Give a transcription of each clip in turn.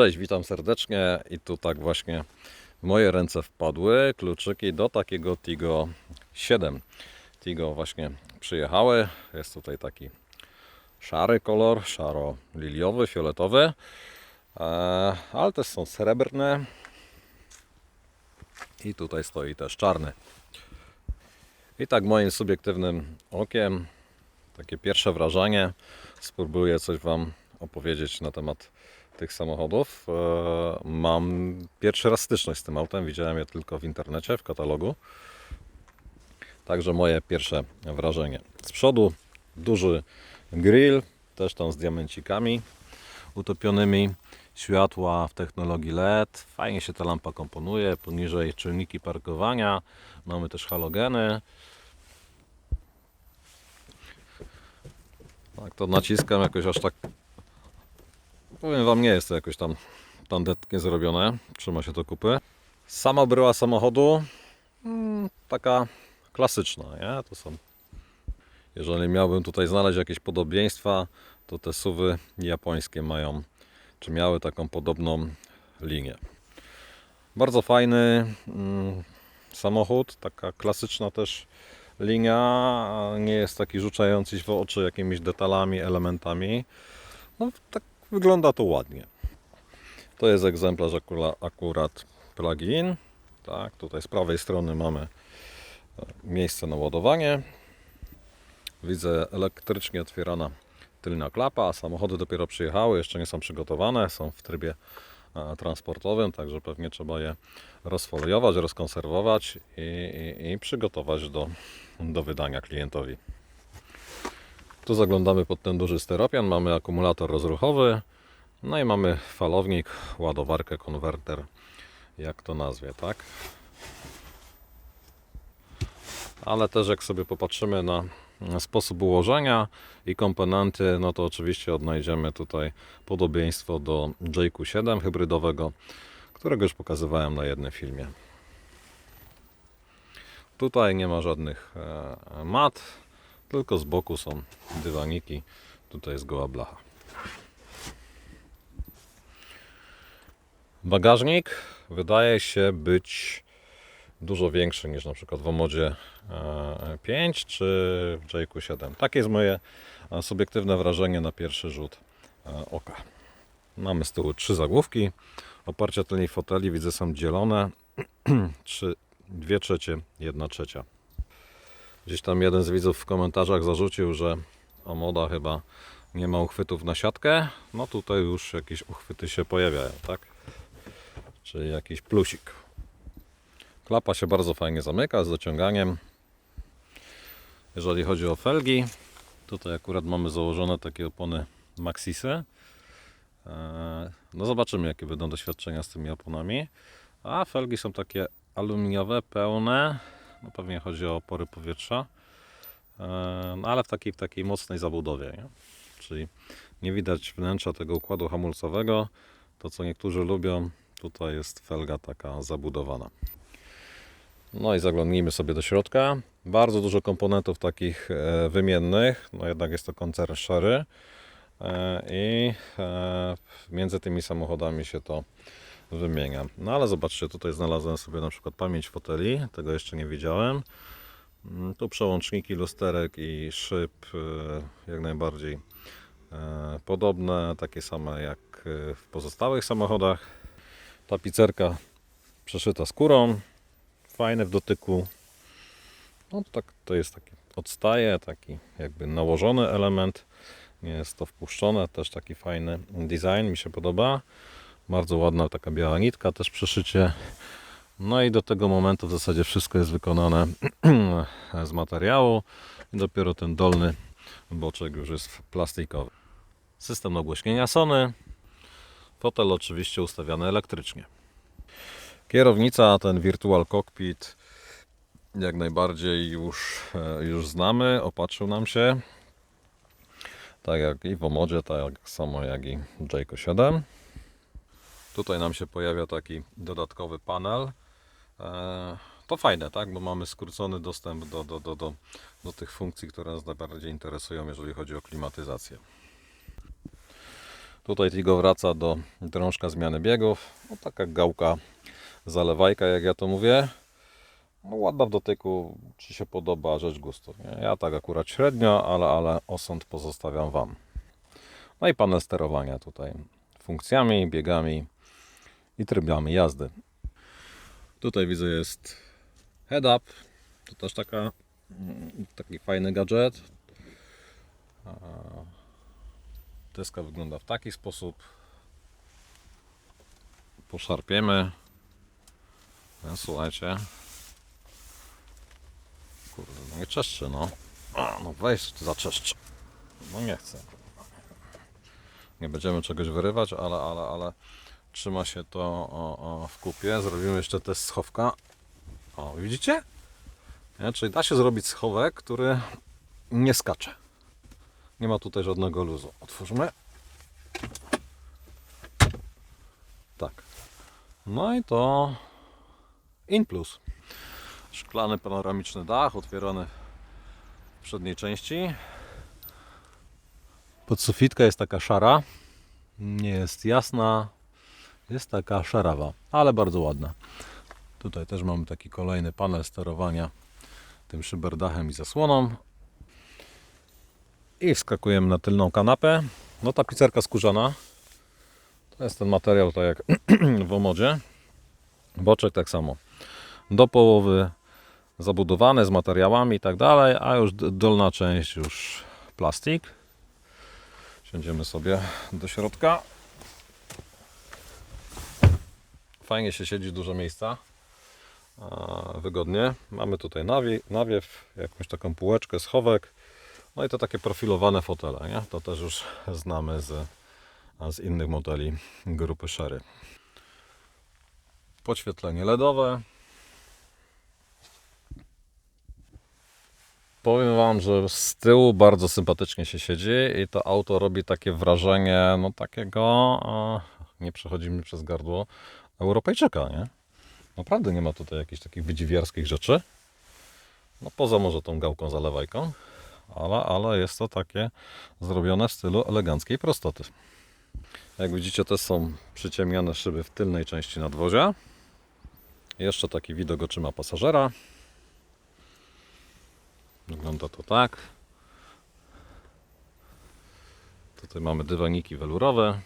Cześć, witam serdecznie i tu tak właśnie w moje ręce wpadły kluczyki do takiego Tigo 7. Tigo właśnie przyjechały. Jest tutaj taki szary kolor, szaro-liliowy, fioletowy, e, ale też są srebrne i tutaj stoi też czarny. I tak moim subiektywnym okiem, takie pierwsze wrażenie, spróbuję coś Wam opowiedzieć na temat tych samochodów. E, Mam pierwszy raz styczność z tym autem, widziałem je tylko w internecie, w katalogu. Także moje pierwsze wrażenie. Z przodu duży grill, też tam z diamencikami utopionymi. Światła w technologii LED. Fajnie się ta lampa komponuje. Poniżej czujniki parkowania. Mamy też halogeny. Tak, to naciskam jakoś aż tak. Powiem Wam, nie jest to jakoś tam tandetnie zrobione. Trzyma się to kupy. Sama bryła samochodu mm, taka klasyczna, nie? To są. Jeżeli miałbym tutaj znaleźć jakieś podobieństwa, to te suwy japońskie mają, czy miały taką podobną linię. Bardzo fajny mm, samochód, taka klasyczna też linia, nie jest taki rzucający się w oczy jakimiś detalami, elementami. No, tak wygląda to ładnie. To jest egzemplarz akurat plug-in. Tak, tutaj z prawej strony mamy e, miejsce na ładowanie. Widzę elektrycznie otwierana tylna klapa, samochody dopiero przyjechały, jeszcze nie są przygotowane, są w trybie e, transportowym, także pewnie trzeba je rozfoliować, rozkonserwować i, i, i przygotować do, do wydania klientowi. Tu zaglądamy pod ten duży steropian, mamy akumulator rozruchowy, no i mamy falownik, ładowarkę, konwerter, jak to nazwie, tak? Ale też jak sobie popatrzymy na sposób ułożenia i komponenty, no to oczywiście odnajdziemy tutaj podobieństwo do JQ7 hybrydowego, którego już pokazywałem na jednym filmie. Tutaj nie ma żadnych e, mat, tylko z boku są dywaniki. Tutaj jest goła blacha. Bagażnik wydaje się być dużo większy niż na przykład w Omodzie e, 5 czy w JQ7. Takie jest moje e, subiektywne wrażenie na pierwszy rzut e, oka. Mamy z tyłu trzy zagłówki. Oparcia tylnej foteli widzę są dzielone. Trzy, dwie trzecie, jedna trzecia. Gdzieś tam jeden z widzów w komentarzach zarzucił, że Omoda chyba nie ma uchwytów na siatkę. No tutaj już jakieś uchwyty się pojawiają, tak? Czyli jakiś plusik. Klapa się bardzo fajnie zamyka z dociąganiem. Jeżeli chodzi o felgi, tutaj akurat mamy założone takie opony Maxisy. Eee, No zobaczymy jakie będą doświadczenia z tymi oponami. A felgi są takie aluminiowe, pełne. No pewnie chodzi o opory powietrza. No ale w takiej, w takiej mocnej zabudowie. Nie? Czyli nie widać wnętrza tego układu hamulcowego. To co niektórzy lubią, tutaj jest felga taka zabudowana. No i zaglądnijmy sobie do środka. Bardzo dużo komponentów takich e, wymiennych, no jednak jest to koncern Sherry e, i e, między tymi samochodami się to wymienia. No ale zobaczcie, tutaj znalazłem sobie na przykład pamięć foteli, tego jeszcze nie widziałem. Mm, Tu przełączniki lusterek i szyb e, jak najbardziej e, podobne, takie same jak e, w pozostałych samochodach. Tapicerka przeszyta skórą, fajne w dotyku. No tak, to jest taki odstaje, taki jakby nałożony element. Nie jest to wpuszczone, też taki fajny design, mi się podoba. Bardzo ładna taka biała nitka, też przeszycie. No i do tego momentu w zasadzie wszystko jest wykonane z materiału. I dopiero ten dolny boczek już jest plastikowy. System nagłośnienia Sony. Fotel oczywiście ustawiany elektrycznie. Kierownica, ten Virtual Cockpit jak najbardziej już, e, już znamy, opatrzył nam się. Tak jak i w Omodzie, tak samo jak i Jayco 7. Tutaj nam się pojawia taki dodatkowy panel. E, To fajne, tak? Bo mamy skrócony dostęp do, do, do, do, do tych funkcji, które nas najbardziej interesują, jeżeli chodzi o klimatyzację. Tutaj Tigo wraca do drążka zmiany biegów. No, taka gałka zalewajka, jak ja to mówię. No, ładna w dotyku, czy się podoba, rzecz gustu. Nie? Ja tak akurat średnio, ale, ale osąd pozostawiam Wam. No i panel sterowania tutaj funkcjami, biegami i trybami jazdy. Tutaj widzę jest head up. To też taka, mm, taki fajny gadżet. Deska wygląda w taki sposób. Poszarpiemy. No, słuchajcie. Kurde, no nie czeszczy, no. A, no weź, ty zaczeszczy. No nie chcę. Nie będziemy czegoś wyrywać, ale, ale, ale trzyma się to o, o, w kupie. Zrobimy jeszcze test schowka. O, widzicie? Nie? Czyli da się zrobić schowek, który nie skacze. Nie ma tutaj żadnego luzu. Otwórzmy. Tak. No i to in plus. Szklany panoramiczny dach, otwierany w przedniej części. Podsufitka jest taka szara. Nie jest jasna. Jest taka szarawa, ale bardzo ładna. Tutaj też mamy taki kolejny panel sterowania tym szyberdachem i zasłoną. I wskakujemy na tylną kanapę. No tapicerka skórzana. To jest ten materiał tak jak w omodzie. Boczek tak samo. Do połowy zabudowany z materiałami i tak dalej, a już dolna część już plastik. Siądziemy sobie do środka. Fajnie się siedzi, dużo miejsca. Wygodnie. Mamy tutaj nawie, nawiew, jakąś taką półeczkę, schowek. No i to takie profilowane fotele, nie? To też już znamy z, z innych modeli grupy Sherry. Podświetlenie LEDowe. Powiem Wam, że z tyłu bardzo sympatycznie się siedzi i to auto robi takie wrażenie, no takiego, nie przechodzi mi przez gardło, Europejczyka, nie? Naprawdę nie ma tutaj jakichś takich wydziwiarskich rzeczy. No poza może tą gałką zalewajką, ale, ale jest to takie zrobione w stylu eleganckiej prostoty. Jak widzicie też są przyciemnione szyby w tylnej części nadwozia. Jeszcze taki widok oczyma pasażera. Wygląda to tak. Tutaj mamy dywaniki welurowe.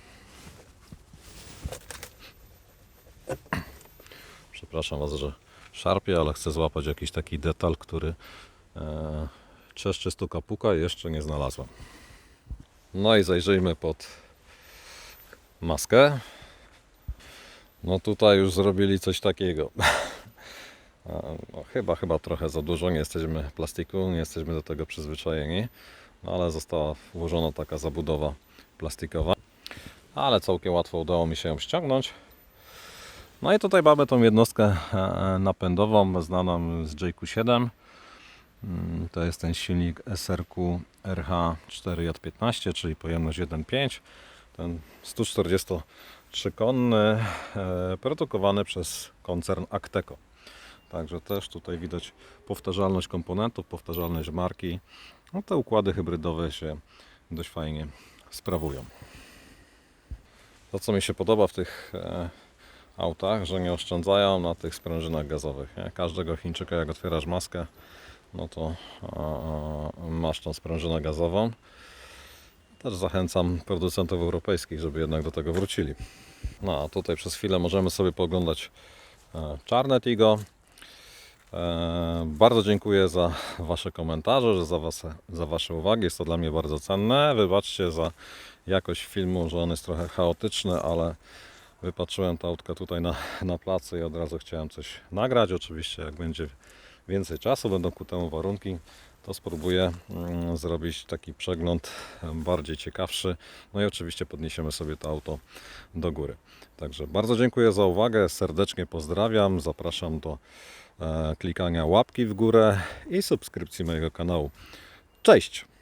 Przepraszam Was, że szarpię, ale chcę złapać jakiś taki detal, który e, czeszczy stuka puka jeszcze nie znalazłem. No i zajrzyjmy pod maskę. No tutaj już zrobili coś takiego. No, chyba, chyba trochę za dużo, nie jesteśmy plastiku, nie jesteśmy do tego przyzwyczajeni, no, ale została włożona taka zabudowa plastikowa, ale całkiem łatwo udało mi się ją ściągnąć. No i tutaj mamy tą jednostkę e, napędową znaną z JQ7. Mm, To jest ten silnik SRQ RH4J15, czyli pojemność 1.5. Ten 143-konny, e, produkowany przez koncern Acteco. Także też tutaj widać powtarzalność komponentów, powtarzalność marki. No te układy hybrydowe się dość fajnie sprawują. To co mi się podoba w tych e, autach, że nie oszczędzają na tych sprężynach gazowych. Nie? Każdego Chińczyka jak otwierasz maskę, no to e, masz tą sprężynę gazową. Też zachęcam producentów europejskich, żeby jednak do tego wrócili. No a tutaj przez chwilę możemy sobie pooglądać e, czarne Tigo. E, Bardzo dziękuję za Wasze komentarze, za, was, za Wasze uwagi. Jest to dla mnie bardzo cenne. Wybaczcie za jakość filmu, że on jest trochę chaotyczny, ale wypatrzyłem to autko tutaj na, na placu i od razu chciałem coś nagrać. Oczywiście, jak będzie więcej czasu, będą ku temu warunki, to spróbuję mm, zrobić taki przegląd bardziej ciekawszy. No i oczywiście podniesiemy sobie to auto do góry. Także bardzo dziękuję za uwagę, serdecznie pozdrawiam, zapraszam do e, klikania łapki w górę i subskrypcji mojego kanału. Cześć!